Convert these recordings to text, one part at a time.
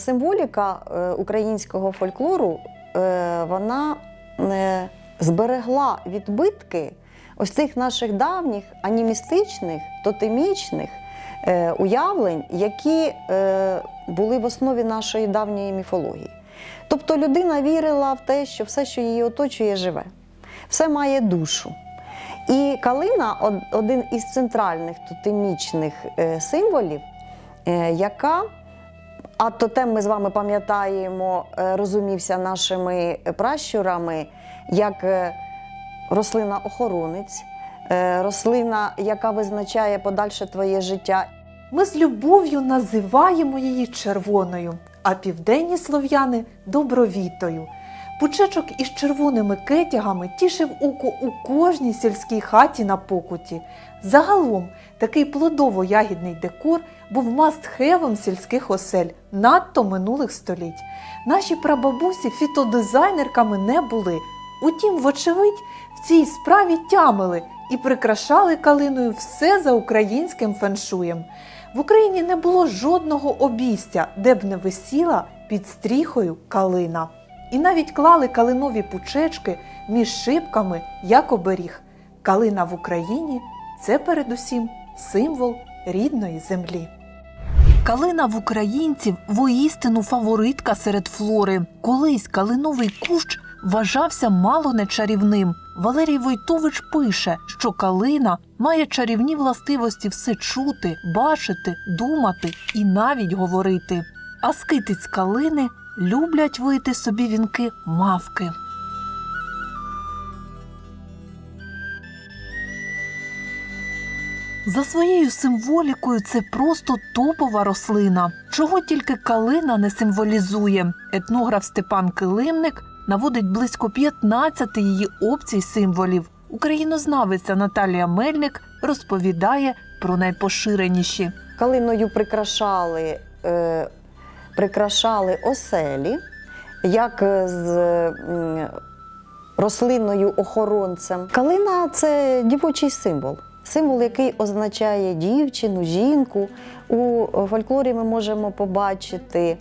Символіка е, українського фольклору е, вона е, зберегла відбитки ось цих наших давніх анімістичних, тотемічних уявлень, які були в основі нашої давньої міфології. Тобто людина вірила в те, що все, що її оточує, живе, все має душу. І калина один із центральних тотемічних символів, яка а тотем ми з вами пам'ятаємо, е, розумівся нашими пращурами як е, рослина-охоронець, е, рослина, яка визначає подальше твоє життя. Ми з любов'ю називаємо її червоною, а південні слов'яни добровітою. Пучечок із червоними кетягами тішив око у кожній сільській хаті на покуті. Загалом такий плодово-ягідний декор був мастхевом сільських осель надто минулих століть. Наші прабабусі фітодизайнерками не були. Утім, вочевидь, в цій справі тямили і прикрашали калиною все за українським феншуєм. В Україні не було жодного обійстя, де б не висіла під стріхою калина. І навіть клали калинові пучечки між шибками, як оберіг. Калина в Україні це передусім символ рідної землі. Калина в українців воістину фаворитка серед флори. Колись калиновий кущ вважався мало не чарівним. Валерій Войтович пише, що калина має чарівні властивості все чути, бачити, думати і навіть говорити. А скитиць калини люблять вийти собі вінки мавки. За своєю символікою це просто топова рослина, чого тільки калина не символізує. Етнограф Степан Килимник наводить близько 15 її опцій символів. Українознавиця Наталія Мельник розповідає про найпоширеніші. Калиною прикрашали, е, прикрашали оселі, як е, з м, рослинною охоронцем. Калина це дівочий символ. Символ, який означає дівчину, жінку. У фольклорі ми можемо побачити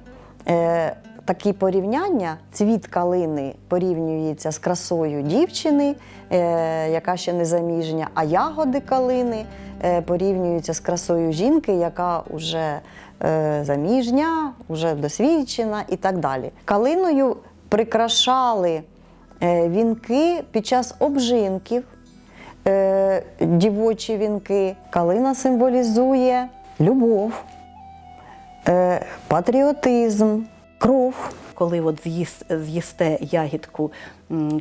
е, такі порівняння. Цвіт калини порівнюється з красою дівчини, е, яка ще не заміжня, а ягоди калини е, порівнюються з красою жінки, яка вже е, заміжня, вже досвідчена і так далі. Калиною прикрашали вінки під час обжинків, дівочі вінки. Калина символізує любов, патріотизм, кров. Коли от з'їс- з'їсте ягідку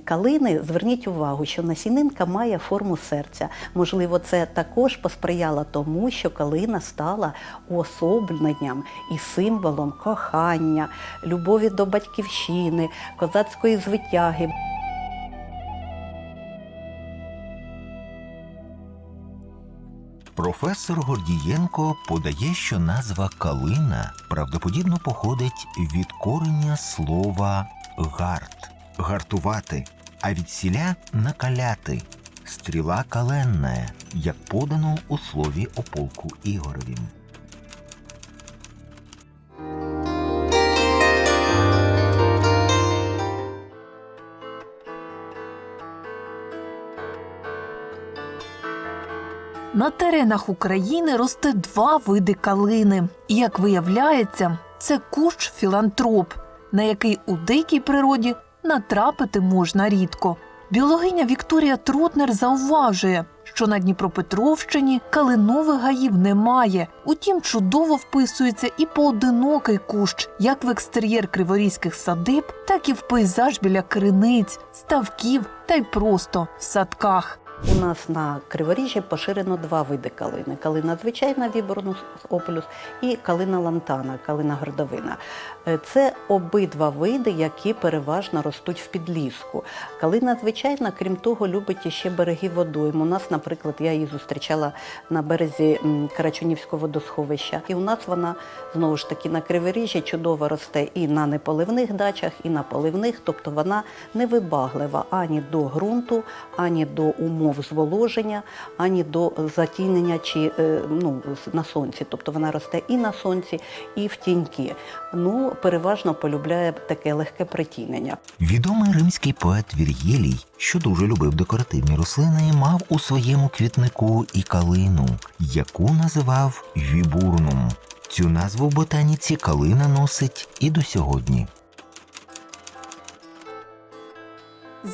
калини, зверніть увагу, що насінинка має форму серця. Можливо, це також посприяло тому, що калина стала уособленням і символом кохання, любові до батьківщини, козацької звитяги. Професор Гордієнко подає, що назва калина правдоподібно походить від корення слова гарт гартувати, а від сіля накаляти. Стріла каленна, як подано у слові о полку Ігоревім. На теренах України росте два види калини. І, як виявляється, це кущ філантроп, на який у дикій природі натрапити можна рідко. Біологиня Вікторія Тротнер зауважує, що на Дніпропетровщині калинових гаїв немає. Утім, чудово вписується і поодинокий кущ, як в екстер'єр криворізьких садиб, так і в пейзаж біля криниць, ставків та й просто в садках. У нас на Криворіжжі поширено два види калини: калина звичайна віборнус оплюс і калина лантана, калина гордовина. Е, Це обидва види, які переважно ростуть в підліску. Калина звичайна, крім того, любить іще береги водойм. У нас, наприклад, я її зустрічала на березі Карачунівського водосховища. І у нас вона знову ж таки на Криворіжжі чудово росте і на неполивних дачах, і на поливних, тобто вона не вибаглива ані до ґрунту, ані до умов умов зволоження, ані до затінення чи е, ну, на сонці. Тобто вона росте і на сонці, і в тіньки. Ну, переважно полюбляє таке легке притінення. Відомий римський поет Вір'єлій, що дуже любив декоративні рослини, мав у своєму квітнику і калину, яку називав вібурнум. Цю назву в ботаніці калина носить і до сьогодні.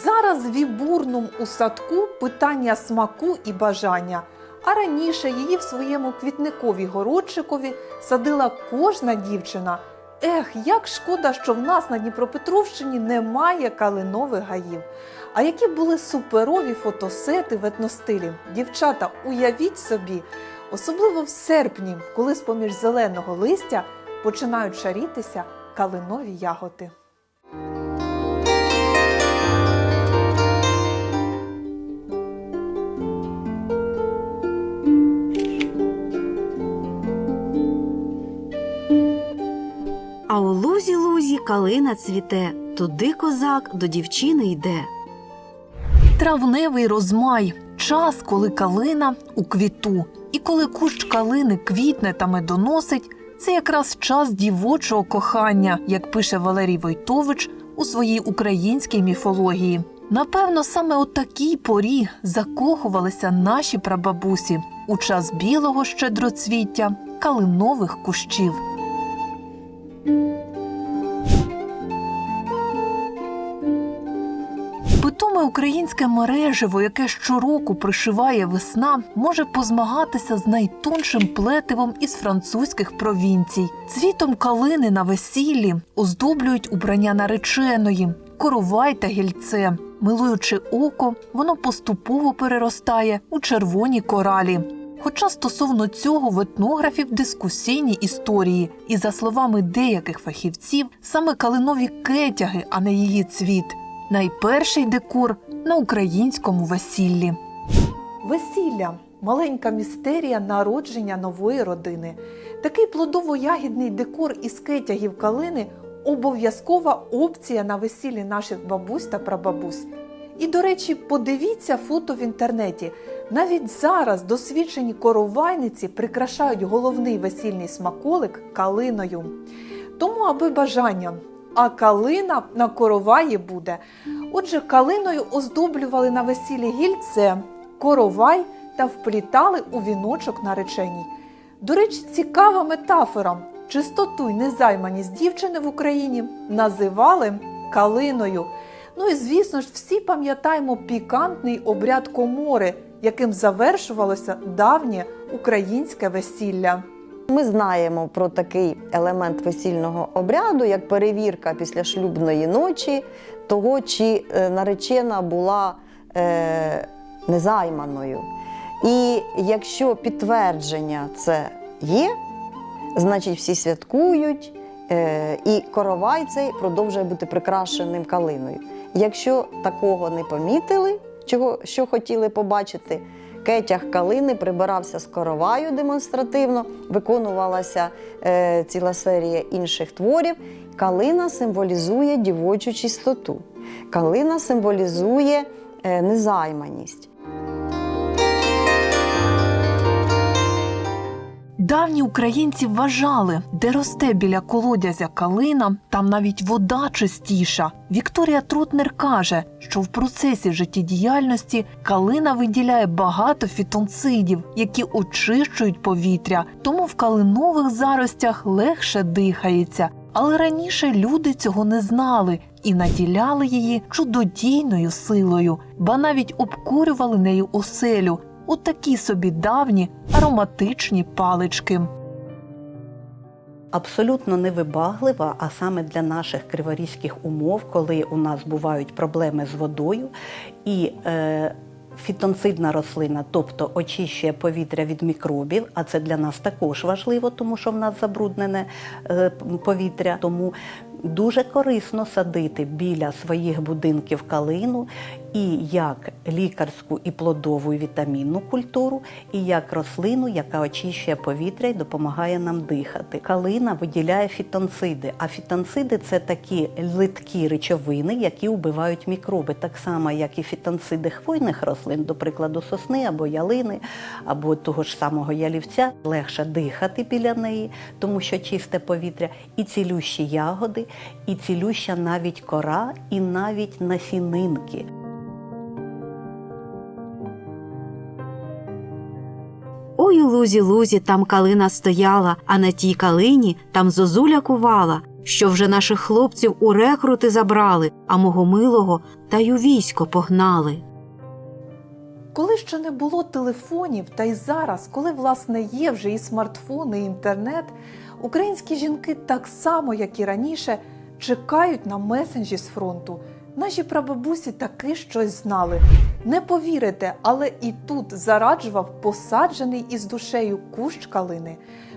Зараз вібурнум у садку питання смаку і бажання. А раніше її в своєму квітникові городчикові садила кожна дівчина. Ех, як шкода, що в нас на Дніпропетровщині немає калинових гаїв. А які були суперові фотосети в етностилі. Дівчата, уявіть собі, особливо в серпні, коли з-поміж зеленого листя починають шарітися калинові ягоди. А у лузі лузі калина цвіте, туди козак до дівчини йде. Травневий розмай час, коли калина у квіту, і коли кущ калини квітне та медоносить, це якраз час дівочого кохання, як пише Валерій Войтович у своїй українській міфології. Напевно, саме у такій порі закохувалися наші прабабусі у час білого щедроцвіття калинових кущів. Українське мережево, яке щороку пришиває весна, може позмагатися з найтоншим плетивом із французьких провінцій. Цвітом калини на весіллі оздоблюють убрання нареченої, коровай та гільце. Милуючи око, воно поступово переростає у червоні коралі. Хоча стосовно цього в етнографів дискусійні історії, і за словами деяких фахівців, саме калинові кетяги, а не її цвіт, найперший декор на українському весіллі. Весілля маленька містерія народження нової родини. Такий плодово-ягідний декор із кетягів калини обов'язкова опція на весіллі наших бабусь та прабабусь. І, до речі, подивіться фото в інтернеті. Навіть зараз досвідчені коровайниці прикрашають головний весільний смаколик калиною. Тому, аби бажання, а калина на короваї буде. Отже, калиною оздоблювали на весіллі гільце, коровай та вплітали у віночок нареченій. До речі, цікава метафора. Чистоту й незайманість дівчини в Україні називали калиною. Ну і звісно ж, всі пам'ятаємо пікантний обряд комори, яким завершувалося давнє українське весілля. Ми знаємо про такий елемент весільного обряду, як перевірка після шлюбної ночі того, чи е, наречена була е, незайманою. І якщо підтвердження це є, значить всі святкують, е, і коровай цей продовжує бути прикрашеним калиною. Якщо такого не помітили, чого, що хотіли побачити, кетяг калини прибирався з короваю демонстративно, виконувалася е, ціла серія інших творів. Калина символізує дівочу чистоту. Калина символізує е, незайманість. Давні українці вважали, де росте біля колодязя калина, там навіть вода чистіша. Вікторія Трутнер каже, що в процесі життєдіяльності калина виділяє багато фітонцидів, які очищують повітря, тому в калинових заростях легше дихається. Але раніше люди цього не знали і наділяли її чудодійною силою, ба навіть обкурювали нею оселю у такі собі давні ароматичні палички. абсолютно невибаглива, а саме для наших криворізьких умов, коли у нас бувають проблеми з водою, і е, фітонцидна рослина, тобто очищує повітря від мікробів, а це для нас також важливо, тому що в нас забруднене е, повітря. Тому дуже корисно садити біля своїх будинків калину і як лікарську і плодову і вітамінну культуру, і як рослину, яка очищує повітря і допомагає нам дихати. Калина виділяє фітонциди, а фітонциди це такі литкі речовини, які вбивають мікроби, так само, як і фітонциди хвойних рослин, до прикладу, сосни або ялини, або того ж самого ялівця. Легше дихати біля неї, тому що чисте повітря, і цілющі ягоди, і цілюща навіть кора, і навіть насінинки. Ой у лузі лузі там калина стояла, а на тій калині там зозуля кувала, що вже наших хлопців у рекрути забрали, а мого милого та й у військо погнали. Коли ще не було телефонів, та й зараз, коли власне є вже і смартфони, і інтернет, українські жінки так само, як і раніше, чекають на месенджі з фронту. Наші прабабусі таки щось знали. Не повірите, але і тут зараджував посаджений із душею кущ калини.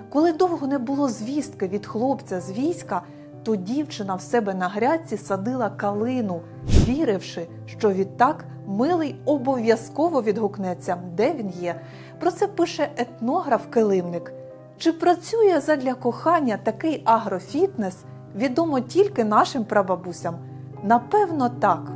Коли довго не було звістки від хлопця з війська, то дівчина в себе на грядці садила калину, віривши, що відтак милий обов'язково відгукнеться, де він є. Про це пише етнограф Килимник. Чи працює задля кохання такий агрофітнес, відомо тільки нашим прабабусям? Напевно, так.